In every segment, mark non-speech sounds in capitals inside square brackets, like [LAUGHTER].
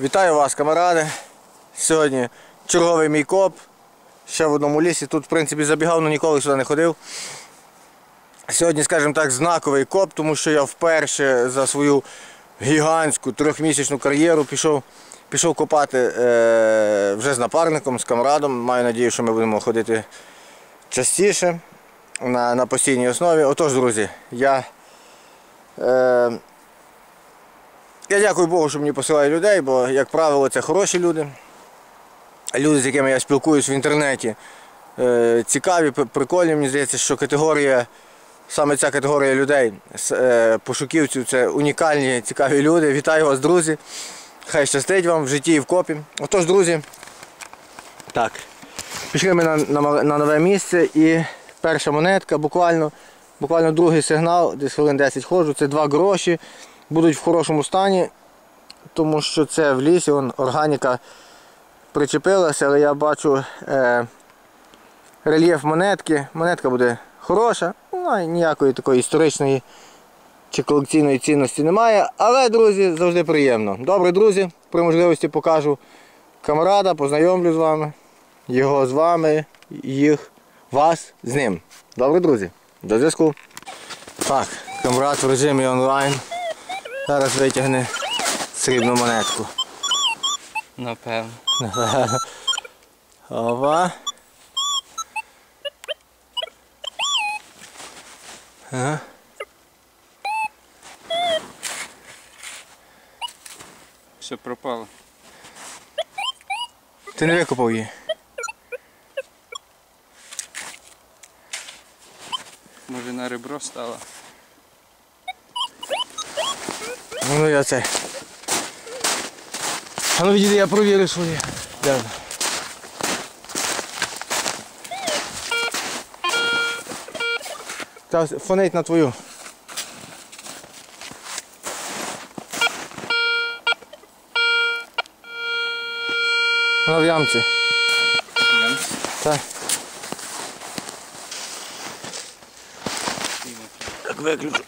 Вітаю вас, камаради. Сьогодні черговий мій коп. Ще в одному лісі. Тут, в принципі, забігав, але ніколи сюди не ходив. Сьогодні, скажімо так, знаковий коп, тому що я вперше за свою гігантську трьохмісячну кар'єру пішов, пішов копати е, вже з напарником, з камрадом. Маю надію, що ми будемо ходити частіше на, на постійній основі. Отож, друзі, я. Е, я дякую Богу, що мені посилає людей, бо, як правило, це хороші люди. Люди, з якими я спілкуюсь в інтернеті, е, цікаві, прикольні. Мені здається, що категорія, саме ця категорія людей, е, пошуківців, це унікальні, цікаві люди. Вітаю вас, друзі. Хай щастить вам в житті і в копі. Отож, друзі, так, пішли ми на, на, на нове місце і перша монетка, буквально, буквально другий сигнал, десь хвилин 10 ходжу, це два гроші будуть в хорошому стані, тому що це в лісі, вон, органіка причепилася, але я бачу е, рельєф монетки. Монетка буде хороша, ну, ніякої такої історичної чи колекційної цінності немає. Але, друзі, завжди приємно. Добре, друзі, при можливості покажу камарада, познайомлю з вами, його з вами, їх, вас з ним. Добре, друзі, до зв'язку. Так, камрад в режимі онлайн. Зараз витягне срібну монетку. Напевно. [LAUGHS] Ова. Ага. Все пропало. Ти не викопав її? Може на ребро стало. Ну я це. А ну відійди, я провірю своє. Де вона? Та фонить на твою. Вона в ямці. Йдем. Так. Так виключу.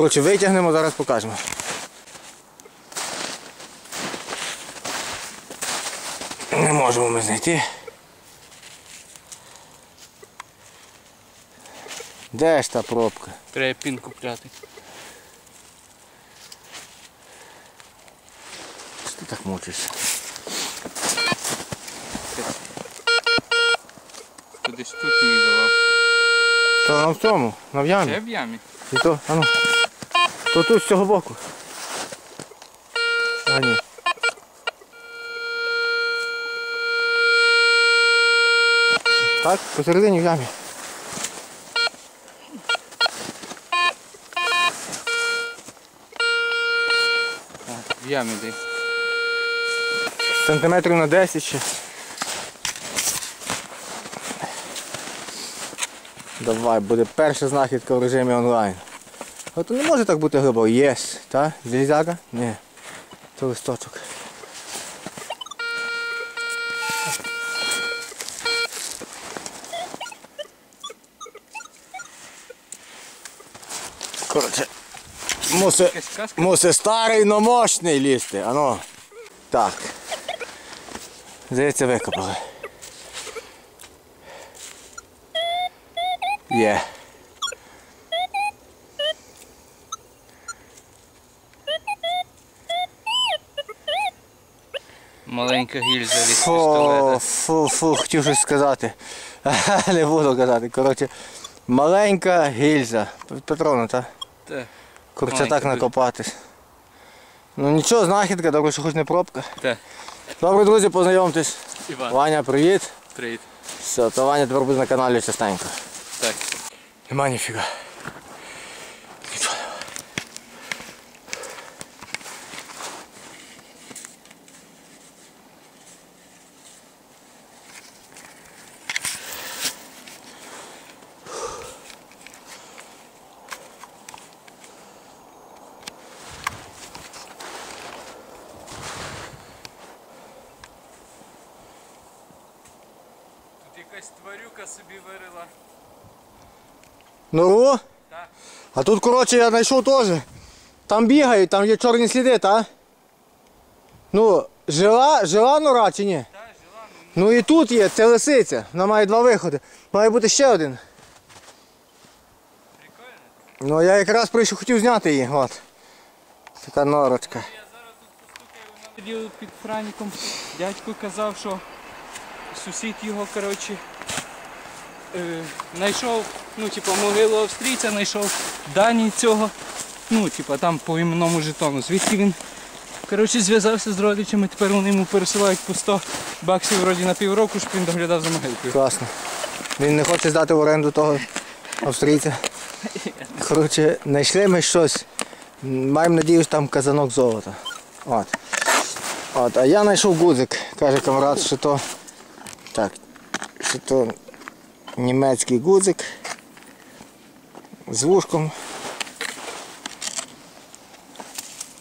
Коротше, витягнемо, зараз покажемо. Не можемо ми знайти. Де ж та пробка? Треба пін купляти. Що ти так мучишся? Десь тут мій давав. То на в цьому, на в ямі. Це в ямі. І то, а ну. То тут з цього боку. А ні. Так, посередині в ямі. Так, в ямі десь. Сантиметрів на 10 ще. Давай, буде перша знахідка в режимі онлайн. От не може так бути глибоко. Єс, так? Залізяка? Ні. То листочок. Коротше, муси, муси старий, но мощний лізти. Ано. Так. Здається, викопали. Є. Маленька гільза від пістолета. фу, фу, хотів щось сказати. [LAUGHS] Не буду казати. Коротше, маленька гільза. Петровна, так? Та, Коротше, Маленька так накопатись. Ну нічого, знахідка, добре, що хоч не пробка. та. Добре, друзі, познайомтесь. Іван, Ваня, привіт. привіт. Все, то Ваня тепер буде на каналі частенько. Так. Нема ніфіга. Тут собі вирила. Нору? Так. А тут, коротше, я знайшов теж. Там бігають, там є чорні сліди, так? Ну, жила, жила нора чи ні? Та, жила, ну, Ну і тут є, це лисиця. Вона має два виходи. Має бути ще один. прикольно. Ну я якраз прийшов, хотів зняти її. От. Така норочка. Я зараз тут постукаю на Сидів під Франіком. Дядько казав, що сусід його, коротше, знайшов, ну, типу, могилу австрійця, знайшов дані цього. Ну, типу, там по іменному жетону. Звідки він коротше, зв'язався з родичами, тепер вони йому пересилають по 100 баксів вроді на півроку, щоб він доглядав за могилкою. Класно. Він не хоче здати в оренду того австрійця. Коротше, знайшли ми щось. Маємо надію, що там казанок золота. От. От. А я знайшов гудзик, каже камрад, що то. Так, що то німецький гудзик з вушком.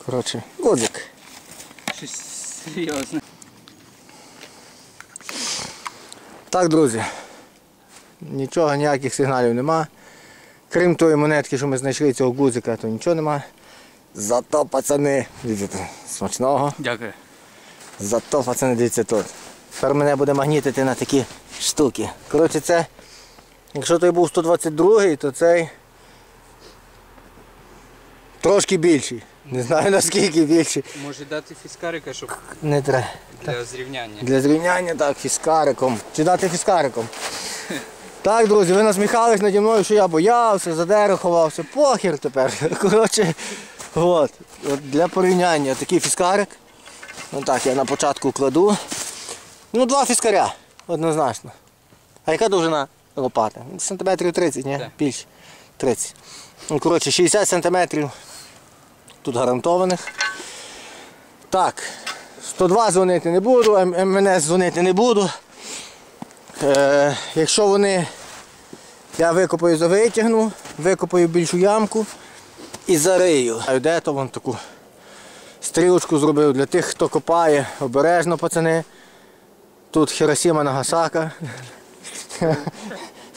Коротше, гудзик. Щось серйозне. Так, друзі. Нічого, ніяких сигналів нема. Крім тої монетки, що ми знайшли цього гудзика, то нічого нема. Зато, пацани, дивіться, смачного. Дякую. Зато, пацани, дивіться тут. Тепер мене буде магнітити на такі штуки. Коротше, це, якщо той був 122-й, то цей трошки більший. Не знаю [LAUGHS] наскільки більший. Може дати фіскарика, щоб Не треба. для зрівняння. Для зрівняння так, фіскариком. Чи дати фіскариком. [LAUGHS] Так, друзі, ви насміхались наді мною, що я боявся, за дерево ховався. Похер тепер. [LAUGHS] Коротше, от. от для порівняння такий фіскарик. Ну так, я на початку кладу. Ну, два фіскаря, однозначно. А яка довжина лопати? Сантиметрів 30, ні? Так. Більше. 30. Ну, коротше, 60 сантиметрів. Тут гарантованих. Так, 102 дзвонити не буду, МНС дзвонити не буду. Е, якщо вони, я викопаю, завитягну, викопаю більшу ямку і зарию. А де то вон таку стрілочку зробив для тих, хто копає, обережно, пацани. Тут Хіросіма Нагасака.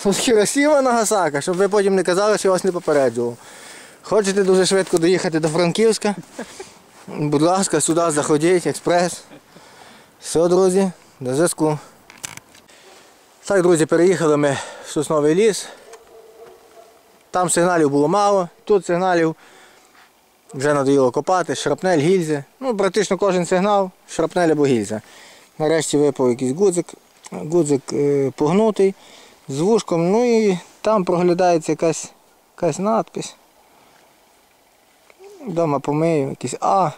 Тут Хіросіма Нагасака, щоб ви потім не казали, що я вас не попереджував. Хочете дуже швидко доїхати до Франківська? Будь ласка, сюди заходіть, експрес. Все, друзі, до зв'язку. Так, друзі, переїхали ми в сосновий ліс. Там сигналів було мало, тут сигналів вже надоїло копати, шрапнель, гільзи. Ну, практично кожен сигнал, шрапнель або гільза. Нарешті випав якийсь гудзик, гудзик е, погнутий з вушком, ну і там проглядається якась, якась надпись. Дома помию, якийсь А.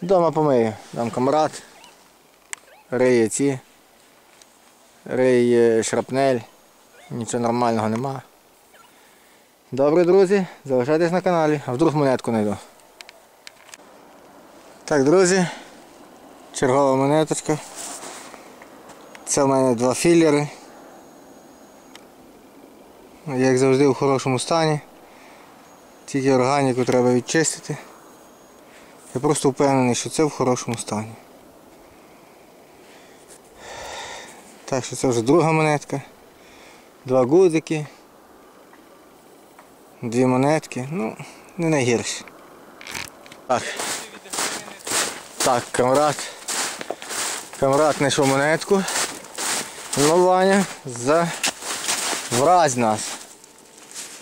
Дома помию. Там камрад. Риє ці. Риє шрапнель. Нічого нормального нема. Добре, друзі, залишайтесь на каналі, а вдруг монетку знайду. Так, друзі. Чергова монеточка. Це в мене два філери. Як завжди в хорошому стані. Тільки органіку треба відчистити. Я просто впевнений, що це в хорошому стані. Так що це вже друга монетка. Два гудзики. Дві монетки. Ну, не найгірше. Так. Так, камрад. Камрад знайшов монетку. Ну, Ваня, за вразь нас.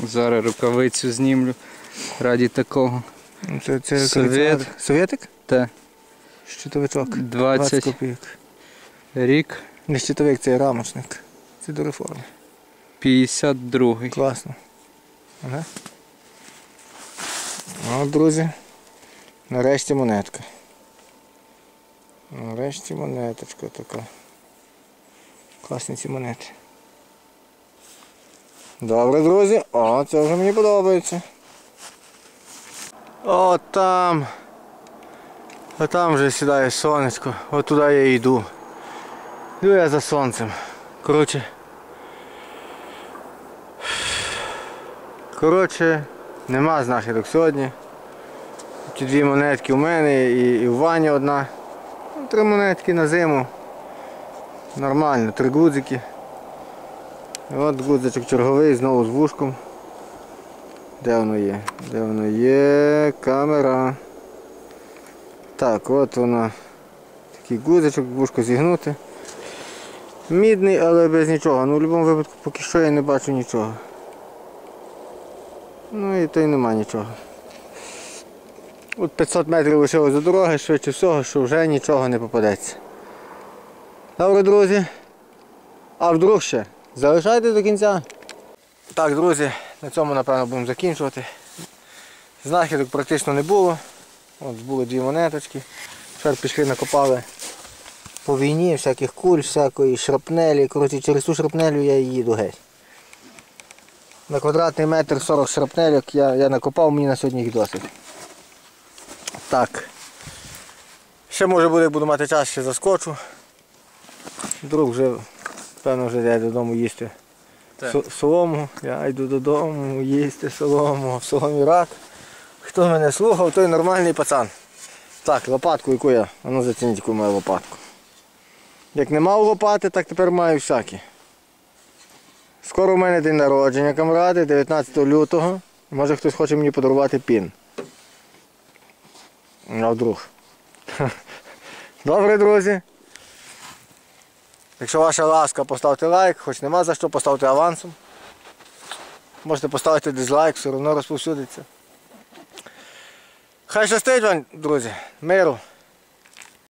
Зараз рукавицю знімлю раді такого. Це, це Совет. Совєтик? Та Щитовичок. 20 копійок. рік, Не щитовик, це рамочник. Це до реформи. 52-й. Класно. Ага. Ну, друзі. Нарешті монетка. Нарешті монеточка така. Класні ці монети. Добре, друзі. О, це вже мені подобається. О, там. А там вже сідає сонечко. От туди я йду. Йду я за сонцем. Коротше. Коротше, нема знахідок сьогодні. Ті дві монетки у мене і, і в вані одна. Три монетки на зиму. Нормально, три гудзики. От гудзичок черговий, знову з вушком. Де воно є? Де воно є? Камера. Так, от воно. Такий гузичок, вушко зігнути. Мідний, але без нічого. Ну в будь-якому випадку поки що я не бачу нічого. Ну і то й нема нічого. От 500 метрів лишилось до дороги, швидше всього, що вже нічого не попадеться. Добре, друзі. А вдруг ще? Залишайте до кінця. Так, друзі, на цьому напевно будемо закінчувати. Знахідок практично не було. От були дві монеточки. Тепер пішли накопали по війні, всяких куль, всякої шрапнелі. Коротше, через ту шрапнелю я їду геть. На квадратний метр 40 шрапнельок я, я накопав, мені на сьогодні їх досить. Так. Ще може буде, буду мати час, ще заскочу. Друг вже, певно, вже йде додому їсти Со- солому. Я йду додому їсти солому, а в соломі рак. Хто мене слухав, той нормальний пацан. Так, лопатку яку я. А ну зацініть, яку маю лопатку. Як не мав лопати, так тепер маю всякі. Скоро у мене день народження, камради, 19 лютого. Може хтось хоче мені подарувати пін. А вдруг. [LAUGHS] Добре, друзі. Якщо ваша ласка, поставте лайк, хоч нема за що, поставте авансом. Можете поставити дизлайк, все одно розповсюдиться. Хай щастить вам, друзі, миру.